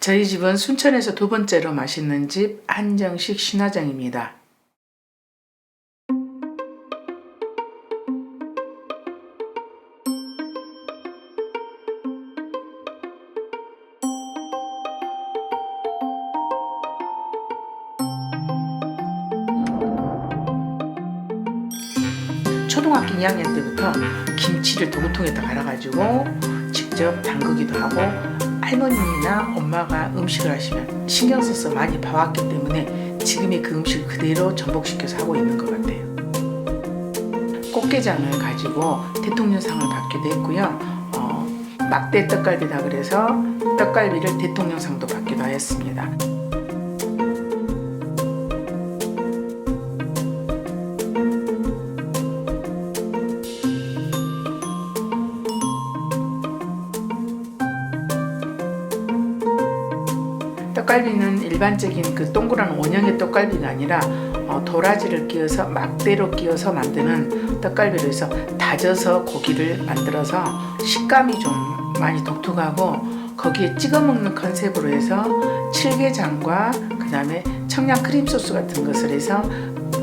저희 집은 순천에서 두 번째로 맛있는 집 한정식 신화정입니다. 초등학교 2학년 때부터 김치를 도구통에다 갈아가지고 직접 담그기도 하고 할머니나 엄마가 음식을 하시면 신경 써서 많이 봐왔기 때문에 지금의 그 음식을 그대로 전복시켜서 하고 있는 것 같아요. 꽃게장을 가지고 대통령상을 받기도 했고요. 어, 막대 떡갈비다 그래서 떡갈비를 대통령상도 받기도 하였습니다. 떡갈비는 일반적인 그 동그란 원형의 떡갈비가 아니라 어, 도라지를 끼워서 막대로 끼워서 만드는 떡갈비로 해서 다져서 고기를 만들어서 식감이 좀 많이 독특하고 거기에 찍어 먹는 컨셉으로 해서 칠게장과 그 다음에 청양 크림 소스 같은 것을 해서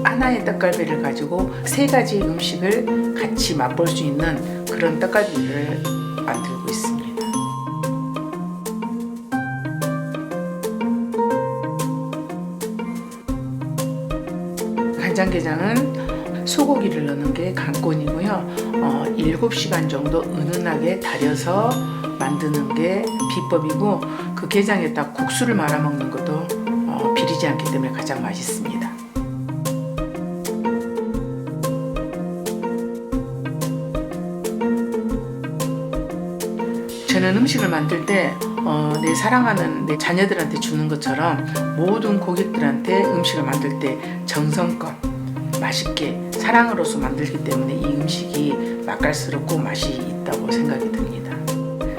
하나의 떡갈비를 가지고 세 가지 음식을 같이 맛볼 수 있는 그런 떡갈비를 만들고 있습니다. 간장게장은 소고기를 넣는 게 관건이고요. 어, 7시간 정도 은은하게 달여서 만드는 게 비법이고 그 게장에다 국수를 말아 먹는 것도 어, 비리지 않기 때문에 가장 맛있습니다. 저는 음식을 만들 때 어, 내 사랑하는 내 자녀들한테 주는 것처럼 모든 고객들한테 음식을 만들 때 정성껏 맛있게 사랑으로서 만들기 때문에 이 음식이 맛깔스럽고 맛이 있다고 생각이 듭니다.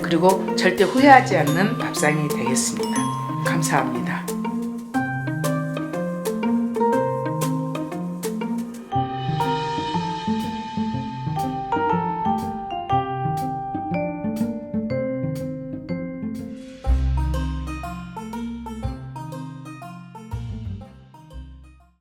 그리고 절대 후회하지 않는 밥상이 되겠습니다. 감사합니다.